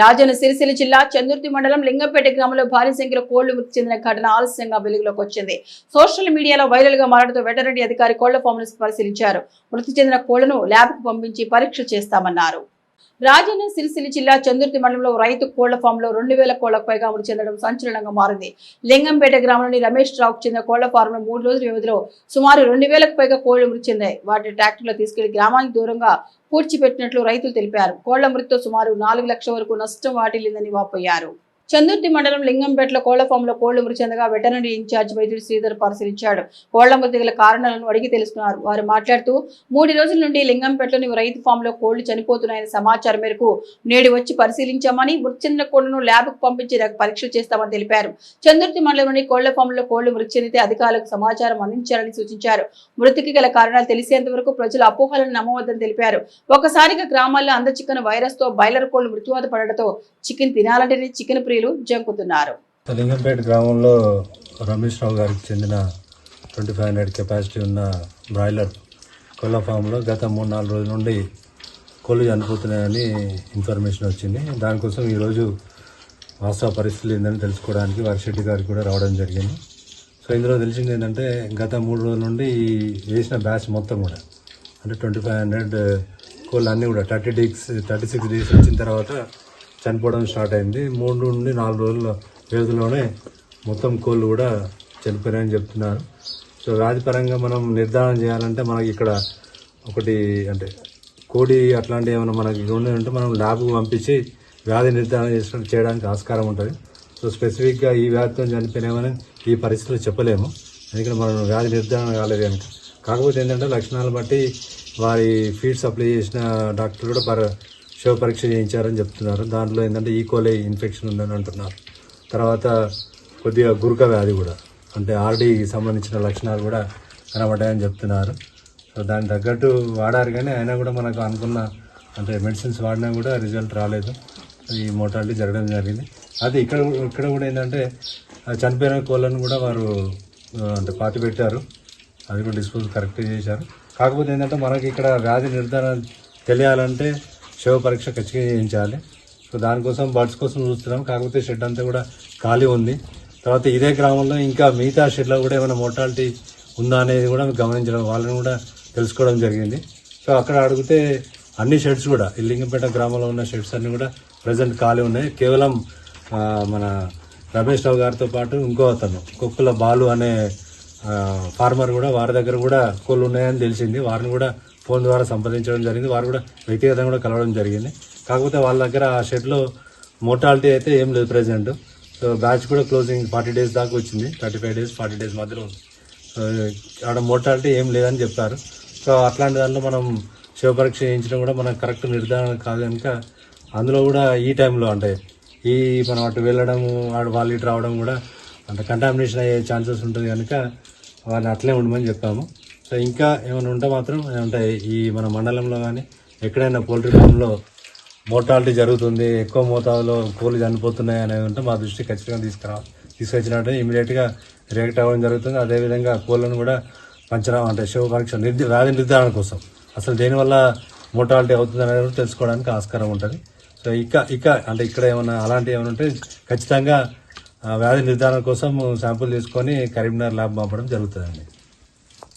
రాజన్న సిరిసిల్ల జిల్లా చందుర్తి మండలం లింగంపేట గ్రామంలో భారీ సంఖ్యలో కోళ్ళు మృతి చెందిన ఘటన ఆలస్యంగా వెలుగులోకి వచ్చింది. సోషల్ మీడియాలో వైరల్గా మారడంతో వెటరనరీ అధికారి కోళ్ళ ఫామ్ను పరిశీలించారు. మృతి చెందిన కోళ్ళను ల్యాబ్కు పంపించి పరీక్ష చేస్తామన్నారు. రాజన్న సిరిసిల్ల జిల్లా చందుర్తి మండలంలో రైతు కోళ్ళ ఫామ్లో రెండు వేల కోళ్ళకు పైగా మృతి చెందడం సంచలనంగా మారింది. లింగంపేట గ్రామంలోని రమేష్ రావుకు చెందిన కోళ్ళ ఫారం లో మూడు రోజుల వ్యవధిలో సుమారు రెండు వేలకు పైగా కోళ్ళు మృతి చెందాయి. వాటిని ట్రాక్టర్లో తీసుకెళ్ళి గ్రామానికి దూరంగా పూడ్చిపెట్టినట్లు రైతులు తెలిపారు. కోళ్ళ మృతితో సుమారు నాలుగు లక్షల వరకు నష్టం వాటిల్లిందని వాపోయారు. చందుర్తి మండలం లింగంపేటలో కోళ్ళ ఫామ్లో కోళ్ళు మృతి చెందగా వెటనరీ ఇన్ఛార్జ్ వైద్యుడు శ్రీధర్ పరిశీలించాడు. కోళ్ళ మృతి గల కారణాలను అడిగి తెలుసుకున్నారు. వారు మాట్లాడుతూ మూడు రోజుల నుండి లింగంపేటలోని రైతు ఫామ్లో కోళ్ళు చనిపోతున్నాయని సమాచారం మేరకు నేడు వచ్చి పరిశీలించామని మృతి చెందిన కోళ్ళను ల్యాబ్కు పంపించి పరీక్షలు చేస్తామని తెలిపారు. చందుర్తి మండలంలోని కోళ్ళ ఫామ్లో కోళ్ళు మృతి చెందితే అధికారులకు సమాచారం అందించాలని సూచించారు. మృతికి గల కారణాలు తెలిసేంత వరకు ప్రజలు అపోహలను నమ్మవద్దని తెలిపారు. ఒకసారిగా గ్రామాల్లో అందచిక్కన వైరస్తో బాయిలర్ కోళ్ళు మృత్యువాత పడడంతో చికెన్ తినాలంటేనే చికెన్ ప్రియులు జంకుతున్నారు. లింగంపేట గ్రామంలో రమేష్ రావు గారికి చెందిన ట్వంటీ ఫైవ్ హండ్రెడ్ కెపాసిటీ ఉన్న బ్రాయిలర్ కోళ్ళ ఫామ్లో గత మూడు నాలుగు రోజుల నుండి కోళ్ళు చనిపోతున్నాయని ఇన్ఫర్మేషన్ వచ్చింది. దానికోసం ఈరోజు వాస్తవ పరిస్థితులు ఏందని తెలుసుకోవడానికి వారిశెట్టి గారికి కూడా రావడం జరిగింది. సో ఇందులో తెలిసింది ఏంటంటే గత మూడు రోజుల నుండి ఈ వేసిన బ్యాచ్ మొత్తం కూడా అంటే ట్వంటీ ఫైవ్ హండ్రెడ్ కోళ్ళు అన్నీ కూడా thirty days thirty six days వచ్చిన తర్వాత చనిపోవడం స్టార్ట్ అయింది. మూడు నుండి నాలుగు రోజుల వ్యవధిలోనే మొత్తం కోళ్ళు కూడా చనిపోయాయని చెప్తున్నారు. సో వ్యాధిపరంగా మనం నిర్ధారణ చేయాలంటే మనకి ఇక్కడ ఒకటి అంటే కోడి అట్లాంటివి ఏమైనా మనకి ఉంటే మనం ల్యాబ్కు పంపించి వ్యాధి నిర్ధారణ చేసినట్టు చేయడానికి ఆస్కారం ఉంటుంది. సో స్పెసిఫిక్గా ఈ వ్యాధితో చనిపోయినామని ఈ పరిస్థితులు చెప్పలేము. ఎందుకంటే మనం వ్యాధి నిర్ధారణ కాలేదు కనుక. కాకపోతే ఏంటంటే లక్షణాలు బట్టి వారి ఫీడ్ సప్లై చేసిన డాక్టర్ కూడా పర శవ పరీక్ష చేయించారని చెప్తున్నారు. దాంట్లో ఏంటంటే e. ఈకోలే ఇన్ఫెక్షన్ ఉందని అంటున్నారు. తర్వాత కొద్దిగా గురుక వ్యాధి కూడా అంటే ఆర్డీకి సంబంధించిన లక్షణాలు కూడా కనబడ్డాయని చెప్తున్నారు. సో దానికి తగ్గట్టు వాడారు కానీ అయినా కూడా మనకు అనుకున్న అంటే మెడిసిన్స్ వాడినా కూడా రిజల్ట్ రాలేదు. ఈ మోటాలిటీ జరగడం జరిగింది. అది ఇక్కడ ఇక్కడ కూడా ఏంటంటే చనిపోయిన కోళ్ళను కూడా వారు అంటే పాతి పెట్టారు అది కూడా డిస్పోజ్ కరెక్ట్ చేశారు. కాకపోతే ఏంటంటే మనకి ఇక్కడ వ్యాధి నిర్ధారణ తెలియాలంటే శవ పరీక్ష ఖచ్చితంగా చేయించాలి. సో దానికోసం బర్డ్స్ కోసం చూస్తున్నాం. కాకపోతే షెడ్ అంతా కూడా ఖాళీ ఉంది. తర్వాత ఇదే గ్రామంలో ఇంకా మిగతా షెడ్లో కూడా ఏమైనా మోటాలిటీ ఉందా అనేది కూడా గమనించడం వాళ్ళని కూడా తెలుసుకోవడం జరిగింది. సో అక్కడ అడిగితే అన్ని షెడ్స్ కూడా ఇల్లింగంపేట గ్రామంలో ఉన్న షెడ్స్ అన్నీ కూడా ప్రజెంట్ ఖాళీ ఉన్నాయి. కేవలం మన రమేష్ రావు గారితో పాటు ఇంకో అతను కుక్కుల బాలు అనే ఫార్మర్ కూడా వారి దగ్గర కూడా కోళ్ళు ఉన్నాయని తెలిసింది. వారిని కూడా ఫోన్ ద్వారా సంప్రదించడం జరిగింది. వారు కూడా వ్యక్తిగతంగా కూడా కలవడం జరిగింది. కాకపోతే వాళ్ళ దగ్గర ఆ షెడ్లో మోటాలిటీ అయితే ఏం లేదు ప్రజెంట్ సో బ్యాచ్ కూడా క్లోజింగ్ ఫార్టీ డేస్ దాకా వచ్చింది. Thirty five days forty days మధ్యలో ఉంది. సో ఆడ మోటాలిటీ ఏం లేదని చెప్పారు. సో అట్లాంటి దాంట్లో మనం శివ పరీక్ష చేయించడం కూడా మనకు కరెక్ట్ నిర్ధారణ కాదు కనుక అందులో కూడా ఈ టైంలో అంటే ఈ మనం అటు వెళ్ళడము వాడు వాళ్ళు ఇటు రావడం కూడా అంటే కంటామినేషన్ అయ్యే ఛాన్సెస్ ఉంటుంది కనుక వాళ్ళని అట్లే ఉండమని చెప్పాము. సో ఇంకా ఏమైనా ఉంటే మాత్రం అంటే ఈ మన మండలంలో కానీ ఎక్కడైనా పోల్ట్రీ ఫామ్లో మోర్టాలిటీ జరుగుతుంది ఎక్కువ మోతాదులో కోళ్ళు చనిపోతున్నాయి అనేది ఉంటే మా దృష్టికి ఖచ్చితంగా తీసుకురా తీసుకొచ్చినట్టు ఇమీడియట్గా రియాక్ట్ అవ్వడం జరుగుతుంది. అదేవిధంగా కోళ్ళను కూడా పంచడం అంటే శివ పరీక్ష నిర్ది వ్యాధి నిర్ధారణ కోసం. అసలు దేనివల్ల మోర్టాలిటీ అవుతుంది అనేది కూడా తెలుసుకోవడానికి ఆస్కారం ఉంటుంది. సో ఇక ఇక అంటే ఇక్కడ ఏమైనా అలాంటివి ఏమైనా ఉంటే ఖచ్చితంగా వ్యాధి నిర్ధారణ కోసం శాంపుల్ తీసుకొని కరీంనగర్ ల్యాబ్ పంపడం జరుగుతుందండి.